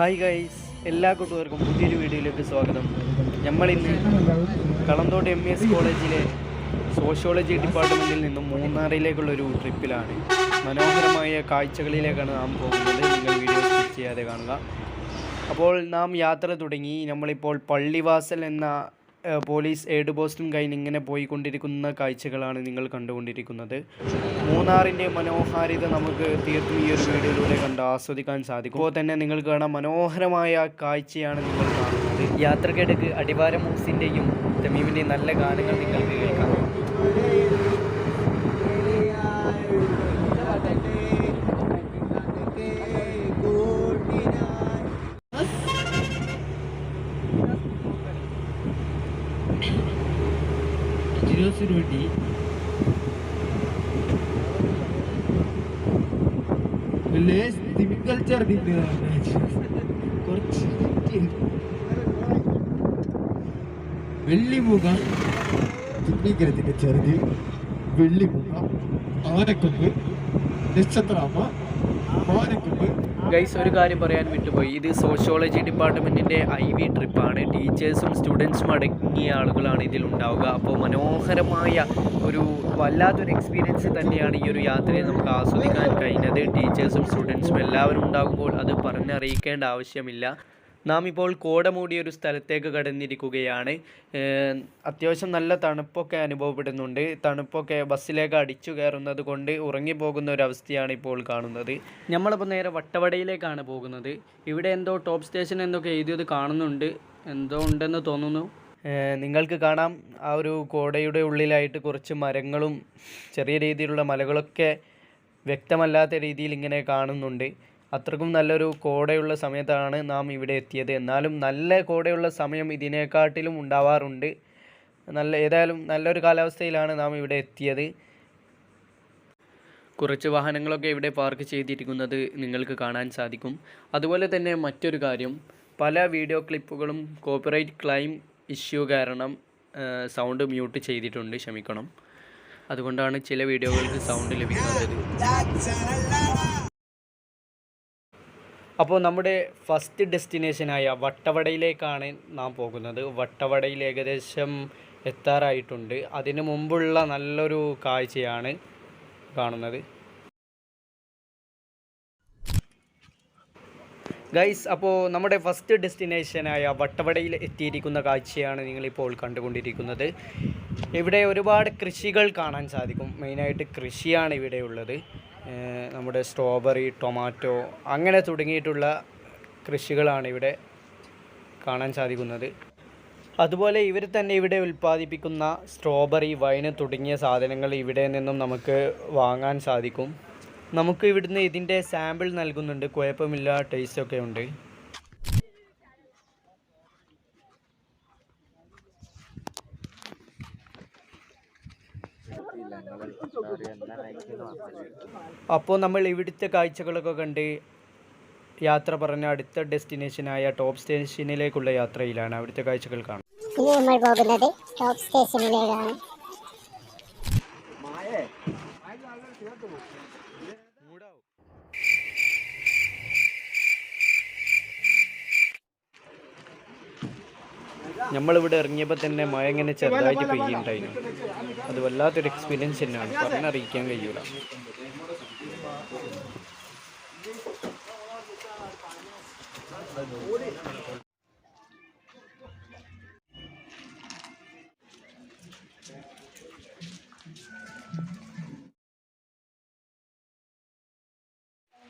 Hi guys എല്ലാ കൂട്ടുകാർക്കും പുതിയൊരു വീഡിയോയിലേക്ക് സ്വാഗതം. നമ്മളിന്ന് കളന്തോട് എം എസ് കോളേജിലെ സോഷ്യോളജി ഡിപ്പാർട്ട്മെന്റിൽ നിന്നും മൂന്നാറിലേക്കുള്ള ഒരു ട്രിപ്പിലാണ് മനോഹരമായ കാഴ്ചകളിലേക്കാണ് നാം പോകുന്നത്. നിങ്ങൾ വീഡിയോ ചെയ്യാതെ കാണുക. അപ്പോൾ നാം യാത്ര തുടങ്ങി. നമ്മളിപ്പോൾ പള്ളിവാസൽ എന്ന പോലീസ് എയ്ഡ് പോസ്റ്റും കഴിഞ്ഞ് ഇങ്ങനെ പോയിക്കൊണ്ടിരിക്കുന്ന കാഴ്ചകളാണ് നിങ്ങൾ കണ്ടുകൊണ്ടിരിക്കുന്നത്. മൂന്നാറിന്റെ മനോഹാരിത നമുക്ക് തീർത്തും ഈ ഒരു വീഡിയോയിലൂടെ കണ്ട് ആസ്വദിക്കാൻ സാധിക്കും. അപ്പോൾ തന്നെ നിങ്ങൾക്ക് കാണാൻ മനോഹരമായ കാഴ്ചയാണ് നിങ്ങൾ കാണുന്നത്. യാത്രക്കിടക്ക് അടിവാര മൂസിന്റെയും തമീമിന്റെയും നല്ല ഗാനങ്ങൾ നിങ്ങൾക്ക് കേൾക്കാം. ജിരോസിന് വേണ്ടി കൾച്ചർ കുറച്ച് വെള്ളിമുഖം തിമ്മിക്കരത്തിന്റെ ചെറുത് വെള്ളിമുഖം ആനക്കൊമ്പ് നക്ഷത്രാമ മാനക്കൊമ്പ് ഗൈസ് ഒരു കാര്യം പറയാൻ വിട്ടുപോയി. ഇത് സോഷ്യോളജി ഡിപ്പാർട്ട്മെന്റിന്റെ ഐ വി ട്രിപ്പാണ് ടീച്ചേഴ്സും സ്റ്റുഡൻസും അടങ്ങിയ ആളുകളാണ് ഇതിൽ ഉണ്ടാവുക അപ്പോൾ മനോഹരമായ ഒരു വല്ലാത്തൊരു എക്സ്പീരിയൻസ് തന്നെയാണ് ഈ ഒരു യാത്രയെ നമുക്ക് ആസ്വദിക്കാൻ കഴിഞ്ഞത്. ടീച്ചേഴ്സും സ്റ്റുഡൻസും എല്ലാവരും ഉണ്ടാകുമ്പോൾ അത് പറഞ്ഞറിയിക്കേണ്ട ആവശ്യമില്ല. നാം ഇപ്പോൾ കോട മൂടിയ ഒരു സ്ഥലത്തേക്ക് കടന്നിരിക്കുകയാണ്. അത്യാവശ്യം നല്ല തണുപ്പൊക്കെ അനുഭവപ്പെടുന്നുണ്ട്. തണുപ്പൊക്കെ ബസ്സിലേക്ക് അടിച്ചു കയറുന്നത് കൊണ്ട് ഉറങ്ങിപ്പോകുന്ന ഒരു അവസ്ഥയാണ് ഇപ്പോൾ കാണുന്നത്. നമ്മളിപ്പോൾ നേരെ വട്ടവടയിലേക്കാണ് പോകുന്നത്. ഇവിടെ എന്തോ ടോപ്പ് സ്റ്റേഷൻ എന്തൊക്കെ എഴുതിയത് കാണുന്നുണ്ട്. എന്തോ ഉണ്ടെന്ന് തോന്നുന്നു. നിങ്ങൾക്ക് കാണാം. ആ ഒരു കോടയുടെ ഉള്ളിലായിട്ട് കുറച്ച് മരങ്ങളും ചെറിയ രീതിയിലുള്ള മലകളൊക്കെ വ്യക്തമല്ലാത്ത രീതിയിൽ ഇങ്ങനെ കാണുന്നുണ്ട്. അത്രക്കും നല്ലൊരു കോടയുള്ള സമയത്താണ് നാം ഇവിടെ എത്തിയത്. എന്നാലും നല്ല കോടയുള്ള സമയം ഇതിനെക്കാട്ടിലും ഉണ്ടാവാറുണ്ട്. നല്ല ഏതായാലും നല്ലൊരു കാലാവസ്ഥയിലാണ് നാം ഇവിടെ എത്തിയത്. കുറച്ച് വാഹനങ്ങളൊക്കെ ഇവിടെ പാർക്ക് ചെയ്തിരിക്കുന്നത് നിങ്ങൾക്ക് കാണാൻ സാധിക്കും. അതുപോലെ തന്നെ മറ്റൊരു കാര്യം പല വീഡിയോ ക്ലിപ്പുകളും കോപ്പിറൈറ്റ് ക്ലൈം ഇഷ്യൂ കാരണം സൗണ്ട് മ്യൂട്ട് ചെയ്തിട്ടുണ്ട് ക്ഷമിക്കണം. അതുകൊണ്ടാണ് ചില വീഡിയോകൾക്ക് സൗണ്ട് ലഭിക്കാത്തത് അപ്പോൾ നമ്മുടെ ഫസ്റ്റ് ഡെസ്റ്റിനേഷനായ വട്ടവടയിലേക്കാണ് നാം പോകുന്നത്. വട്ടവടയിൽ ഏകദേശം എത്താറായിട്ടുണ്ട്. അതിനു മുമ്പുള്ള നല്ലൊരു കാഴ്ചയാണ് കാണുന്നത്. ഗൈസ് അപ്പോൾ നമ്മുടെ ഫസ്റ്റ് ഡെസ്റ്റിനേഷനായ വട്ടവടയിൽ എത്തിയിരിക്കുന്ന കാഴ്ചയാണ് നിങ്ങളിപ്പോൾ കണ്ടുകൊണ്ടിരിക്കുന്നത്. ഇവിടെ ഒരുപാട് കൃഷികൾ കാണാൻ സാധിക്കും. മെയിനായിട്ട് കൃഷിയാണ് ഇവിടെ ഉള്ളത്. നമ്മുടെ സ്ട്രോബെറി ടൊമാറ്റോ അങ്ങനെ തുടങ്ങിയിട്ടുള്ള കൃഷികളാണ് ഇവിടെ കാണാൻ സാധിക്കുന്നത്. അതുപോലെ ഇവർ തന്നെ ഇവിടെ ഉൽപ്പാദിപ്പിക്കുന്ന സ്ട്രോബെറി വൈന് തുടങ്ങിയ സാധനങ്ങൾ ഇവിടെ നിന്നും നമുക്ക് വാങ്ങാൻ സാധിക്കും. നമുക്ക് ഇവിടുന്ന് ഇതിന്റെ സാമ്പിൾ നൽകുന്നുണ്ട്. കുഴപ്പമില്ല ടേസ്റ്റൊക്കെ ഉണ്ട്. അപ്പോൾ നമ്മൾ ഇവിടുത്തെ കാഴ്ചകളൊക്കെ കണ്ട് യാത്ര പറഞ്ഞ അടുത്ത ഡെസ്റ്റിനേഷനായ ടോപ്പ് സ്റ്റേഷനിലേക്കുള്ള യാത്രയിലാണ് അവിടുത്തെ കാഴ്ചകൾ കാണുന്നത്. ഇനി നമ്മൾ പോകുന്നത് ടോപ്പ് സ്റ്റേഷനിലേക്കാണ്. നമ്മളിവിടെ ഇറങ്ങിയപ്പോൾ തന്നെ മഴ ഇങ്ങനെ ചെറുതായിട്ട് പെയ്യുണ്ടായിരുന്നു അത് വല്ലാത്തൊരു എക്സ്പീരിയൻസ് തന്നെയാണ്. പറഞ്ഞറിയിക്കാൻ കഴിയൂല.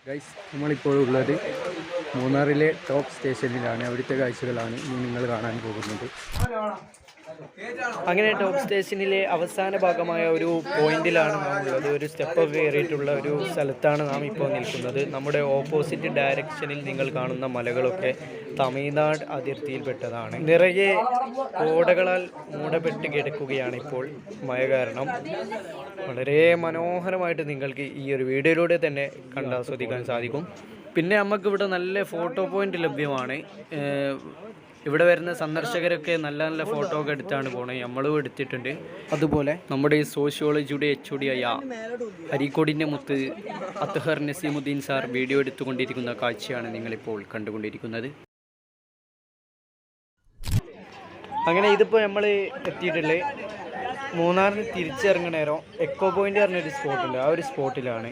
ഗൈസ് നമ്മളിപ്പോൾ ഉള്ളത് മൂന്നാറിലെ ടോപ്പ് സ്റ്റേഷനിലാണ് അവിടുത്തെ കാഴ്ചകളാണ് നിങ്ങൾ കാണാൻ പോകുന്നത്. അങ്ങനെ ടോപ്പ് സ്റ്റേഷനിലെ അവസാന ഭാഗമായ ഒരു പോയിന്റിലാണ് നാം ഉള്ളത്. ഒരു സ്റ്റെപ്പ് കയറിയിട്ടുള്ള ഒരു സ്ഥലത്താണ് നാം ഇപ്പോൾ നിൽക്കുന്നത്. നമ്മുടെ ഓപ്പോസിറ്റ് ഡയറക്ഷനിൽ നിങ്ങൾ കാണുന്ന മലകളൊക്കെ തമിഴ്നാട് അതിർത്തിയിൽപ്പെട്ടതാണ്. നിറയെ കോടകളാൽ മൂടപ്പെട്ട് കിടക്കുകയാണ് ഇപ്പോൾ മഴ കാരണം. വളരെ മനോഹരമായിട്ട് നിങ്ങൾക്ക് ഈ ഒരു വീഡിയോയിലൂടെ തന്നെ കണ്ടാസ്വദിക്കാൻ സാധിക്കും. പിന്നെ നമുക്ക് ഇവിടെ നല്ല ഫോട്ടോ പോയിന്റ് ലഭ്യമാണ്. ഇവിടെ വരുന്ന സന്ദർശകരൊക്കെ നല്ല നല്ല ഫോട്ടോ ഒക്കെ എടുത്താണ് പോണത് നമ്മളും എടുത്തിട്ടുണ്ട്. അതുപോലെ? നമ്മുടെ ഈ സോഷ്യോളജിയുടെ എച്ച് ഒ ഡി ആയ അരീക്കോടിന്റെ മുത്ത് അത്തഹർ നസീമുദ്ദീൻ സാർ വീഡിയോ എടുത്തുകൊണ്ടിരിക്കുന്ന കാഴ്ചയാണ് നിങ്ങളിപ്പോൾ കണ്ടുകൊണ്ടിരിക്കുന്നത്. അങ്ങനെ ഇതിപ്പോൾ നമ്മൾ എത്തിയിട്ടുള്ളത് മൂന്നാറിന് തിരിച്ചിറങ്ങണേരോ എക്കോ പോയിന്റ് പറഞ്ഞൊരു സ്പോട്ടുണ്ട് ആ ഒരു സ്പോട്ടിലാണ്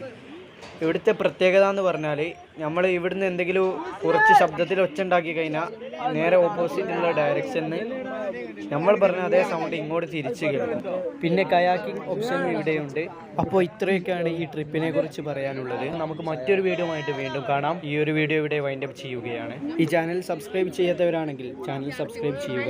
ഇവിടുത്തെ പ്രത്യേകത എന്ന് പറഞ്ഞാൽ നമ്മൾ ഇവിടുന്ന് എന്തെങ്കിലും കുറച്ച് ശബ്ദത്തിൽ ഒച്ച ഉണ്ടാക്കി കഴിഞ്ഞാൽ നേരെ ഓപ്പോസിറ്റുള്ള ഡയറക്ഷനിൽ നമ്മൾ പറഞ്ഞ അതേ സൗണ്ട് ഇങ്ങോട്ട് തിരിച്ചു കേൾക്കും. പിന്നെ കയാക്കിംഗ് ഓപ്ഷൻ ഇവിടെയുണ്ട്. അപ്പോൾ ഇത്രയൊക്കെയാണ് ഈ ട്രിപ്പിനെ കുറിച്ച് പറയാനുള്ളത്. നമുക്ക് മറ്റൊരു വീഡിയോ ആയിട്ട് വീണ്ടും കാണാം. ഈ ഒരു വീഡിയോ ഇവിടെ വൈൻഡപ്പ് ചെയ്യുകയാണ്. ഈ ചാനൽ സബ്സ്ക്രൈബ് ചെയ്യാത്തവരാണെങ്കിൽ ചാനൽ സബ്സ്ക്രൈബ് ചെയ്യുക.